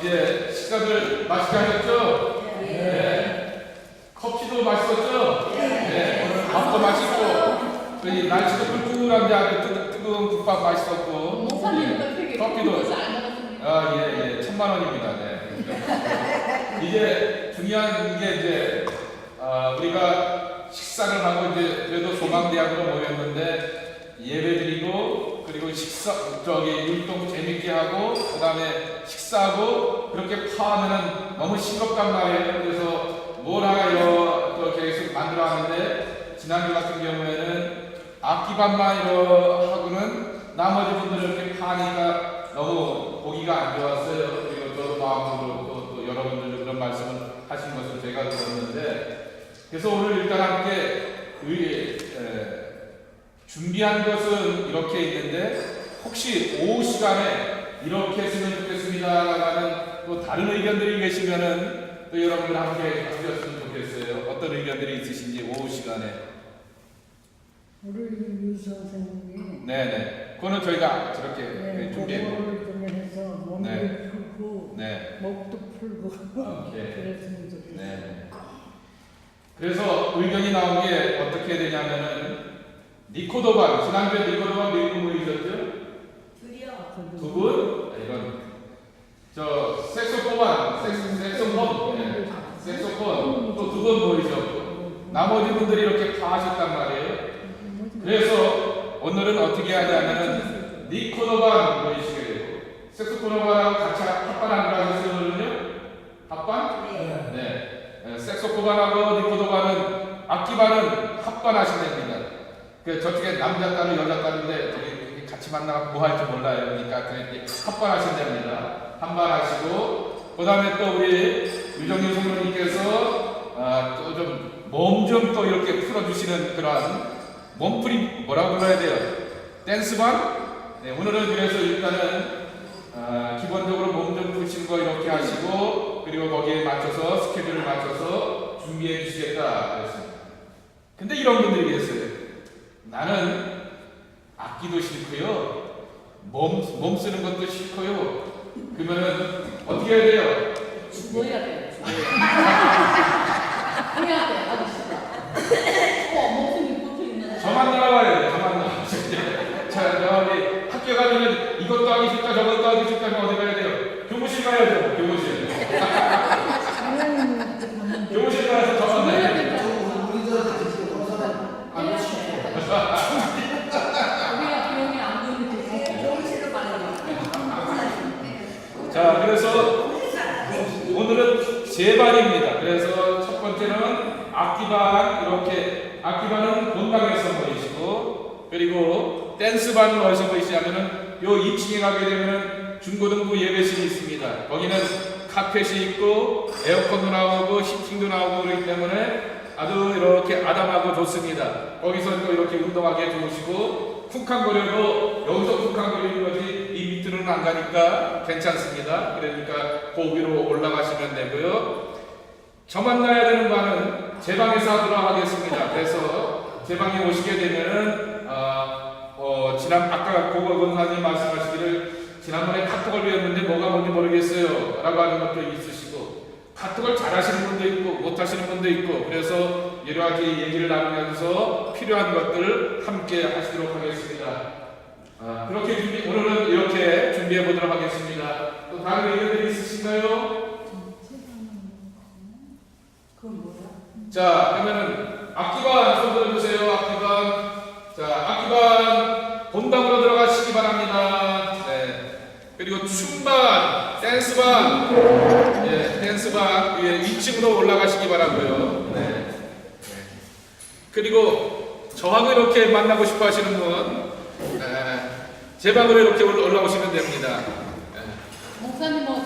이제 식사들 맛있게 하셨죠? 네. 커피도 맛있었죠? 네. 밥도 맛있고, 이 날씨도 꿀꿀한데 아주 뜨, 뜨거운 국밥 맛있었고. 예. 커피도. 아, 예, 예. 천만 원입니다. 네. 이제 중요한 게 이제, 아, 우리가 식사를 하고 이제 그래도 소망대학으로 모였는데 예배 그리고 식사, 저기 율동 재밌게 하고 그 다음에 식사하고 그렇게 파하면은 너무 싱겁단 말이에요. 그래서 뭘 하여 또 계속 만들어 하는데 지난주 같은 경우에는 악기반만 이러 하고는 나머지 분들은 이렇게 파니까 너무 보기가 안 좋았어요. 그리고 또 마음으로 또, 또 여러분들 그런 말씀을 하신 것을 제가 들었는데 그래서 오늘 일단 함께 의, 에, 준비한 것은 이렇게 있는데 혹시 오후 시간에 이렇게 했으면 좋겠습니다라는 또 다른 의견들이 계시면은 또 여러분들 함께 하셨으면 좋겠어요. 어떤 의견들이 있으신지 오후 시간에. 우리 유 선생님이 네네. 그거는 저희가 저렇게 네, 준비해. 그거를 좀 해서 몸도 네. 풀고 네. 목도 풀고 오케이. 그랬으면 좋겠어요. 네. 그래서 의견이 나온 게 어떻게 되냐면은 니코도반 지난주에 니코도반 몇분 모이셨죠? 저도 두 분? 아, 이건 저 색소포반 색- 색소폰 네. 색소폰 또 두분 모이셨고 나머지 분들이 이렇게 다 하셨단 말이에요. 그래서 오늘은 어떻게 하냐면은 니코도반 모이시게 되고 색소포반하고 같이 합반하기로 하셨어요 합반? 네. 네, 색소포반하고 니코도반은 악기반은 합반하시면 됩니다. 그 저쪽에 남자 딸은 여자 딸인데 저기 같이 만나면 뭐 할지 몰라요. 그러니까 그렇게 합반하시면 됩니다. 한반 하시고 그 다음에 또 우리 유정윤 성도님께서 아, 또좀 몸 좀 또 이렇게 풀어주시는 그런 몸풀이 뭐라고 불러야 돼요? 댄스반? 네, 오늘은 그래서 일단은 아, 기본적으로 몸 좀 푸시는 거 이렇게 하시고 그리고 거기에 맞춰서 스케줄을 맞춰서 준비해 주시겠다 그랬습니다. 근데 이런 분들이 계세요. 나는 악기도 싫고요. 몸, 몸 쓰는 것도 싫고요. 그러면은 어떻게 해야 돼요? 죽어야 돼. 죽어야 돼. 해야 돼. 아주 싫어. 어, 목숨이 붙어 있는. 저만 나와야 돼. 저만 나와. 자, 저기 학교 가면은 이것도 하기 싫다, 저것도 하기 싫다, 그럼 어디 가야 돼요? 교무실 가야 돼요. 교무실. 돼. 교무실 가서 저만 죽어야 나야 돼. 돼. 해야 돼. 우리가 병이 안 보이는데 정신을 말해요. 자, 그래서 오늘은 세 반입니다. 그래서 첫 번째는 악기반 이렇게 악기반은 본당에서 모이시고 그리고 댄스반을 어디서 모이시냐면은 요 2층에 가게 되면은 중고등부 예배실이 있습니다. 거기는 카펫이 있고 에어컨도 나오고 히팅도 나오고 그렇기 때문에 아주 이렇게 아담하고 좋습니다. 거기서 또 이렇게 운동하기 좋으시고 쿵쾅거려도 여기서 쿵쾅거리는 거지 이 밑으로는 안 가니까 괜찮습니다. 그러니까 거기로 올라가시면 되고요. 저 만 나야 되는 바는 제 방에서 하도록 하겠습니다. 그래서 제 방에 오시게 되면은 아, 어, 지난 아까 고거 권사님 말씀하시기를 지난번에 카톡을 배웠는데 뭐가 뭔지 모르겠어요. 라고 하는 것도 있으시고 카톡을 잘 하시는 분도 있고 못 하시는 분도 있고 그래서 여러 가지 얘기를 나누면서 필요한 것들을 함께 하시도록 하겠습니다. 아, 그렇게 준비 오늘은 이렇게 준비해 보도록 하겠습니다. 또 다른 의견들이 있으신가요? 자, 그러면은 악기반 손 들어주세요. 악기반. 자, 악기반 본당으로 들어가시기 바랍니다. 네. 그리고 춤반, 댄스반, 예, 댄스반 위에 2층으로 올라가시기 바라고요. 네. 네. 그리고 저하고 이렇게 만나고 싶어 하시는 분, 네. 제 방으로 이렇게 올- 올라오시면 됩니다. 네. 목사님 뭐